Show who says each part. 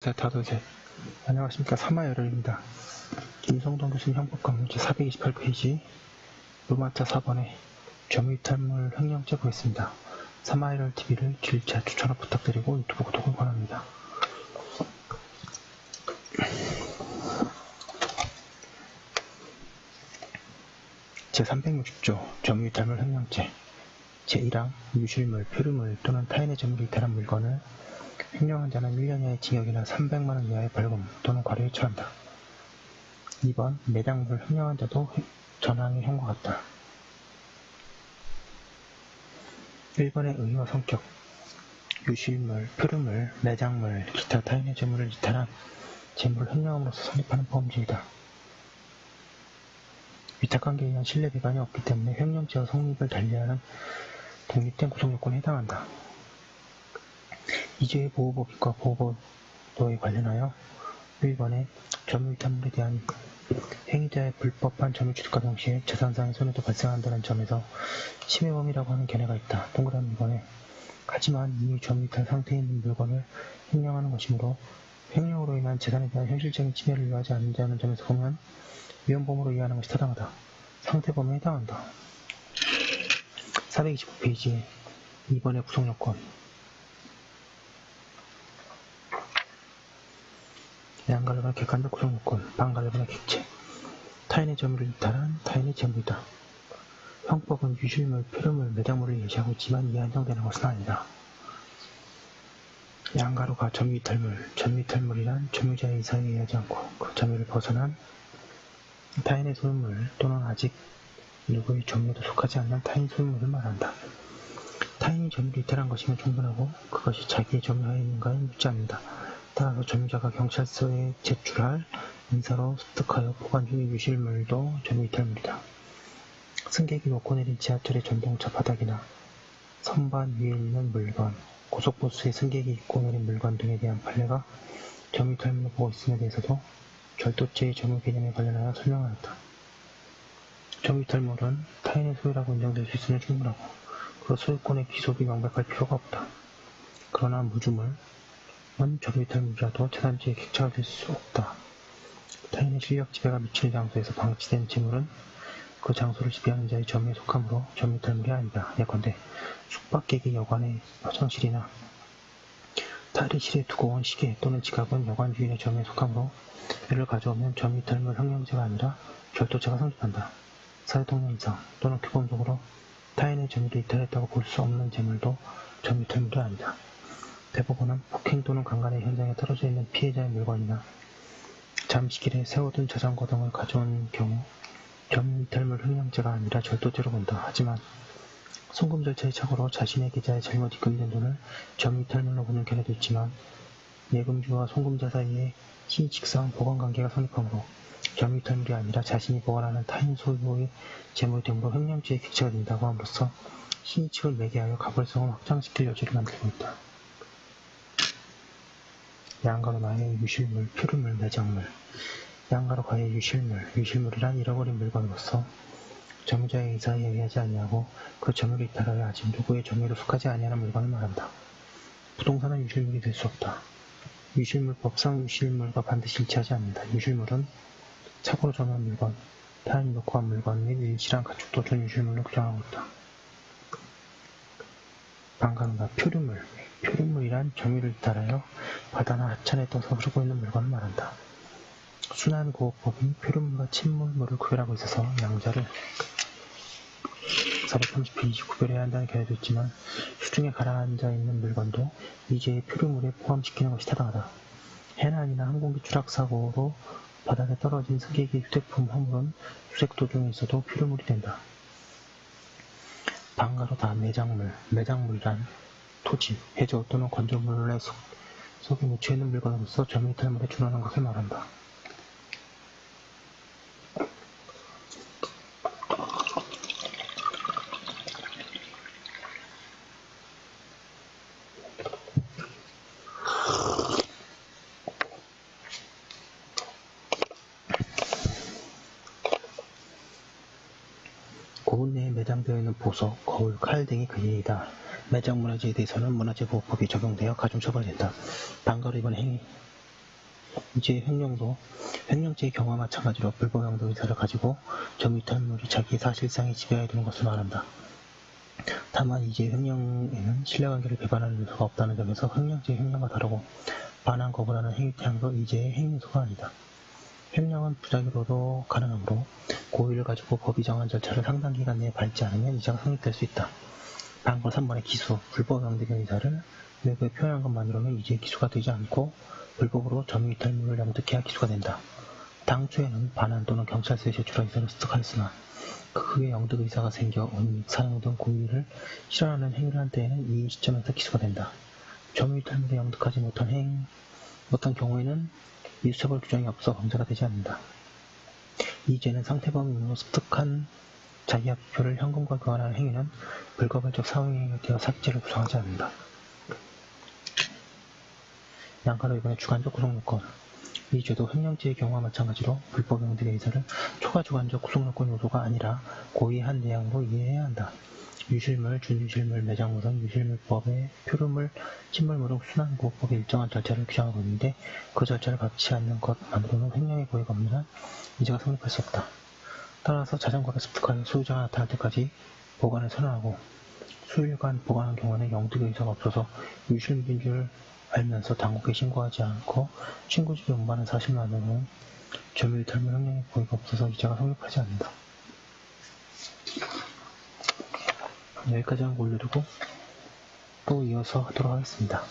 Speaker 1: 셋. 안녕하십니까. 사마열혈입니다. 김성동 교수님 형법과 문제 428페이지 로마타 4번에 점유이탈물 횡령죄 보겠습니다. 사마열혈 TV를 질차 추천을 부탁드리고 유튜브 구독을 권합니다. 제360조 점유이탈물 횡령죄 제1항 유실물, 표류물 또는 타인의 점유를 이탈한 물건을 횡령한 자는 1년 이하의 징역이나 300만원 이하의 벌금 또는 과료에 처한다. 2번 매장물을 횡령한 자도 전항의 형과 같다. 1번의 의의와 성격 유실물, 표류물, 매장물, 기타 타인의 재물을 이탈한 재물을 횡령함으로써 성립하는 범죄이다. 위탁관계에 의한 신뢰 기반이 없기 때문에 횡령죄와 성립을 달리하는 독립된 구성요건에 해당한다. 이죄의 보호법과 보호법도에 관련하여 1번에 점유이탈물에 대한 행위자의 불법한 점유취득과 동시에 재산상의 손해도 발생한다는 점에서 침해범이라고 하는 견해가 있다. 동그라미 2번에 하지만 이미 점유이탈 상태에 있는 물건을 횡령하는 것이므로 횡령으로 인한 재산에 대한 현실적인 침해를 요하지 않는다는 점에서 보면 위헌범으로 이해하는 것이 타당하다. 상태범에 해당한다. 429페이지 2번의 구성요건 양갈래번의 객관적 구성요건 반갈래번의 객체 타인의 점유를 이탈한 타인의 재물이다. 형법은 유실물, 표류물, 매장물을 예시하고 있지만 이에 한정되는 것은 아니다. 양가로가 점유이탈물, 점유이탈물이란 점유자의 의사에 의하지 않고 그 점유를 벗어난 타인의 소유물 또는 아직 누구의 점유에도 속하지 않는 타인 소유물을 말한다. 타인이 점유를 이탈한 것이면 충분하고 그것이 자기의 점유하에 있는가에 묻지 않는다. 따라서 점유자가 경찰서에 제출할 인사로 습득하여 보관 중의 유실물도 점유이탈물이다. 승객이 놓고 내린 지하철의 전동차 바닥이나 선반 위에 있는 물건, 고속버스에 승객이 입고 내린 물건 등에 대한 판례가 점유 이탈물로 보고 있음에 대해서도 절도죄의 점유 개념에 관련하여 설명하였다. 점유 이탈물은 타인의 소유라고 인정될 수 있으면 충분하고 그 소유권의 귀속이 명백할 필요가 없다. 그러나 무주물, 은 점유이탈물이라도 재산죄의 객체가 될수 없다. 타인의 실력 지배가 미치는 장소에서 방치된 재물은 그 장소를 지배하는 자의 점유에 속하므로 점유이탈물이 아니다. 예컨대 숙박객의 여관의 화장실이나 탈의실에 두고 온 시계 또는 지갑은 여관 주인의 점유에 속하므로 이를 가져오면 점유이탈물 횡령죄가 아니라 절도죄가 성립한다. 사회통념상 또는 규범적으로 타인의 점유를 이탈했다고 볼 수 없는 재물도 점유이탈물이 아니다. 대부분은 폭행 또는 강간의 현장에 떨어져 있는 피해자의 물건이나 잠시길에 세워둔 자전거 등을 가져온 경우 점유이탈물 횡령죄가 아니라 절도죄로 본다. 하지만 송금 절차의 착오로 자신의 계좌에 잘못 입금된 돈을 점유이탈물로 보는 견해도 있지만 예금주와 송금자 사이에 신의칙상 보관관계가 성립하므로 점유이탈물이 아니라 자신이 보관하는 타인 소유의 재물 등으로 횡령죄의 객체가 된다고 함으로써 신의칙을 매개하여 가벌성을 확장시킬 여지를 만들고 있다. 양가로 나의 유실물, 표류물, 매장물 양가로 과의 유실물, 유실물이란 잃어버린 물건으로서 점유자의 의사에 의하지 아니하고 그 점유를 이탈하여 아직 누구의 점유로 속하지 아니하는 물건을 말한다. 부동산은 유실물이 될 수 없다. 유실물법상 유실물과 반드시 일치하지 않는다. 유실물은 착오로 전한 물건, 놓고 한 물건 및 일실한 가축도 준 유실물로 규정하고 있다. 방가누나 표류물, 표류물이란 점유를 이탈하여 바다나 하천에 떠서 흐르고 있는 물건을 말한다. 순환구호법이 표류물과 침몰물을 구별하고 있어서 양자를 430페이지 구별해야 한다는 견해도 있지만 수중에 가라앉아 있는 물건도 이제의 표류물에 포함시키는 것이 타당하다. 해난이나 항공기 추락 사고로 바닥에 떨어진 승객의 휴대품 화물은 수색 도중에 있어도 표류물이 된다. 방가로 다 매장물, 매장물이란 토지, 해저 또는 건조물에 속, 속에 묻혀 있는 물건으로서 점유이탈물에 준하는 것을 말한다. 고운 내에 매장되어 있는 보석, 거울, 칼 등이 그 예이다. 매장 문화재에 대해서는 문화재 보호법이 적용되어 가중처벌된다. 방가로 이번 행위 이제 횡령도 횡령죄의 경우와 마찬가지로 불법 양도 의사를 가지고 점유탈물이 자기의 사실상의 지배하에 두는 것을 말한다. 다만 이제 횡령에는 신뢰관계를 배반하는 요소가 없다는 점에서 횡령죄의 횡령과 다르고 반환 거부라는 행위 태양도 이제의 행위 요소가 아니다. 횡령은 부작위로도 가능하므로 고의를 가지고 법이 정한 절차를 상당 기간 내에 밟지 않으면 이자가 성립될 수 있다. 다음과 3번의 기수, 불법 양득의 의사를 외부에 표현한 것만으로는 이제 기수가 되지 않고 불법으로 점유이탈물을 양득해야 기수가 된다. 당초에는 반환 또는 경찰서에 제출한 의사를 습득하였으나 그 후에 영득 의사가 생겨 온 사용 등 고의를 실현하는 행위를 한 때에는 이 시점에서 기수가 된다. 점유이탈물을 영득하지 못한 행, 못한 경우에는 미수처벌 규정이 없어 범죄가 되지 않는다. 이 죄는 상태범인으로 습득한 자기합표를 현금과 교환하는 행위는 불가발적 사용이 되어 사기죄를 구성하지 않는다. 양가로 이번에 주관적 구성 요건 이 죄도 횡령죄의 경우와 마찬가지로 불법 영득의 의사를 초과 주관적 구성 요건 요소가 아니라 고의 한 내용으로 이해해야 한다. 유실물, 준유실물, 매장물은 유실물법의 표류물, 침물물 등 순환구호법의 일정한 절차를 규정하고 있는데 그 절차를 밟지 않는 것만으로는 횡령의 고의가 없는 한 이자가 성립할 수 없다. 따라서 자전거를 습득하여 소유자가 나타날 때까지 보관을 선언하고 수일간 보관한 경우에는 영득의 의사가 없어서 유실물인 줄 알면서 당국에 신고하지 않고 신고집에 운반한 사실만으로는 점유의 탈물 횡령의 고의가 없어서 이자가 성립하지 않는다. 여기까지 한거 올려두고 또 이어서 하도록 하겠습니다.